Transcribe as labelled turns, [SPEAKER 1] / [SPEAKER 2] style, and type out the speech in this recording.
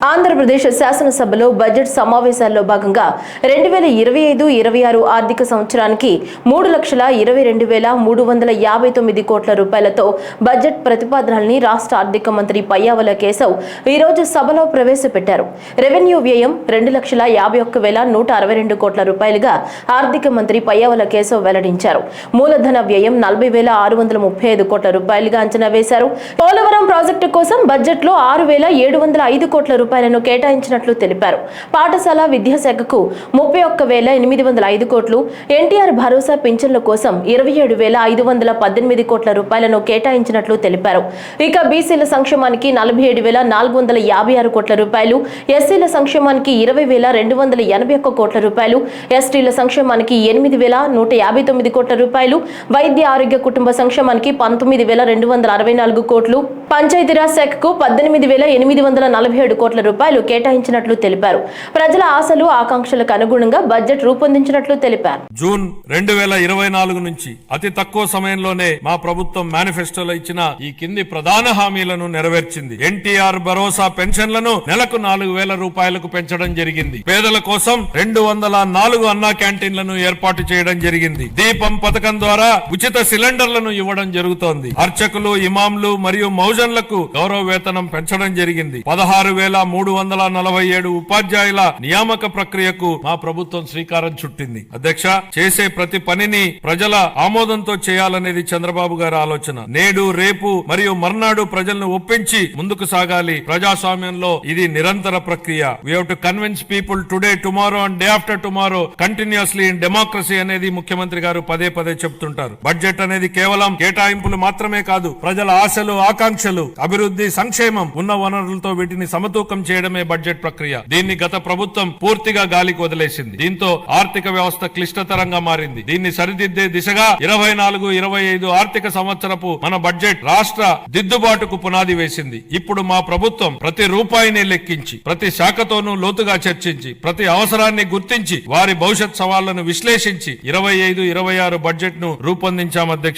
[SPEAKER 1] ఆంధ్రప్రదేశ్ శాసనసభలో బడ్జెట్ సమావేశాల్లో భాగంగా రెండు వేల ఇరవై ఐదు ఇరవై ఆరు ఆర్థిక సంవత్సరానికి మూడు లక్షల ఇరవై రెండు వేల మూడు వందల యాభై తొమ్మిది కోట్ల రూపాయలతో బడ్జెట్ ప్రతిపాదనల్ని రాష్ట్ర ఆర్థిక మంత్రి పయ్యావల కేశవ్ ఈరోజు సభలో ప్రవేశపెట్టారు. రెవెన్యూ వ్యయం రెండు లక్షల యాభై ఒక్క వేల నూట అరవై రెండు కోట్ల రూపాయలుగా ఆర్థిక మంత్రి పయ్యావల కేశవ్ వెల్లడించారు. మూలధన వ్యయం నలభై వేల ఆరు వందల ముప్పై ఐదు కోట్ల రూపాయలుగా అంచనా వేశారు. పోలవరం ప్రాజెక్టు కోసం బడ్జెట్లో ఆరు వేల ఏడు వందల ఐదు కోట్ల రూపాయలను కేటాయించినట్లు తెలిపారు. పాఠశాల విద్యాశాఖకు ముప్పై ఒక్క వేల ఎనిమిది వందల ఐదు కోట్లు ఎన్టీఆర్ భరోసా పింఛన్ల కోసం ఇరవై ఏడు వేల ఐదు వందల పద్దెనిమిది కోట్ల రూపాయలను కేటాయించినట్లు తెలిపారు. ఇక బీసీల సంక్షేమానికి నలభై ఏడు వేల నాలుగు వందల యాభై ఆరు కోట్ల రూపాయలు ఎస్సీల సంక్షేమానికి ఇరవై వేల రెండు వందల ఎనభై ఒక్క కోట్ల రూపాయలు ఎస్టీల సంక్షేమానికి ఎనిమిది వేల నూట యాభై తొమ్మిది కోట్ల రూపాయలు వైద్య ఆరోగ్య కుటుంబ సంక్షేమానికి పంతొమ్మిది వేల రెండు వందల అరవై నాలుగు కోట్లు పంచాయతీరాజ్ శాఖకు పద్దెనిమిది వేల ఎనిమిది వందల నలభై ఏడు కోట్ల రూపాయలు కేటాయించినట్లు తెలిపారు. ప్రజల ఆశలు ఆకాంక్షలకు అనుగుణంగా బడ్జెట్ రూపొందించినట్లు తెలిపారు.
[SPEAKER 2] జూన్ రెండు వేల ఇరవై నాలుగు నుంచి అతి తక్కువ సమయంలోనే మా ప్రభుత్వం మేనిఫెస్టోలో ఇచ్చిన ఈ కింది ప్రధాన హామీలను నెరవేర్చింది. ఎన్టీఆర్ భరోసా పెన్షన్లను నెలకు నాలుగు వేల రూపాయలకు పెంచడం జరిగింది. పేదల కోసం రెండు వందల నాలుగు అన్నా క్యాంటీన్లను ఏర్పాటు చేయడం జరిగింది. దీపం పథకం ద్వారా ఉచిత సిలిండర్లను ఇవ్వడం జరుగుతోంది. అర్చకులు ఇమాంలు మరియు మౌజన్లకు గౌరవ వేతనం పెంచడం జరిగింది. పదహారు వేల మూడు వందల నలభై ఏడు ఉపాధ్యాయుల నియామక ప్రక్రియకు మా ప్రభుత్వం శ్రీకారం చుట్టింది. అధ్యక్ష చేసే ప్రతి పనిని ప్రజల ఆమోదంతో చేయాలనేది చంద్రబాబు గారి ఆలోచన. నేడు రేపు మరియు మర్నాడు ప్రజలను ఒప్పించి ముందుకు సాగాలి. ప్రజాస్వామ్యంలో ఇది నిరంతర ప్రక్రియ. We to convince people today tomorrow and day after tomorrow continuously in democracy అనేది ముఖ్యమంత్రి గారు పదే పదే చెప్తుంటారు. బడ్జెట్ అనేది కేవలం కేటాయింపులు మాత్రమే కాదు ప్రజల ఆశలు ఆకాంక్షలు అభివృద్ధి సంక్షేమం ఉన్న వనరులతో వీటిని సమతూకం చేయడమే బడ్జెట్ ప్రక్రియ. దీన్ని గత ప్రభుత్వం పూర్తిగా గాలికి వదిలేసింది. దీంతో ఆర్థిక వ్యవస్థ క్లిష్టతరంగా మారింది. దీన్ని సరిదిద్దే దిశగా ఇరవై నాలుగు ఇరవై ఐదు ఆర్థిక సంవత్సరపు మన బడ్జెట్ రాష్ట్ర దిద్దుబాటుకు పునాది వేసింది. ఇప్పుడు మా ప్రభుత్వం ప్రతి రూపాయిని లెక్కించి ప్రతి శాఖతోనూ లోతుగా చర్చించి ప్రతి అవసరాన్ని గుర్తించి వారి భవిష్యత్ సవాళ్ళను విశ్లేషించి ఇరవై ఐదు ఇరవై ఆరు బడ్జెట్ను రూపొందించాం అధ్యక్ష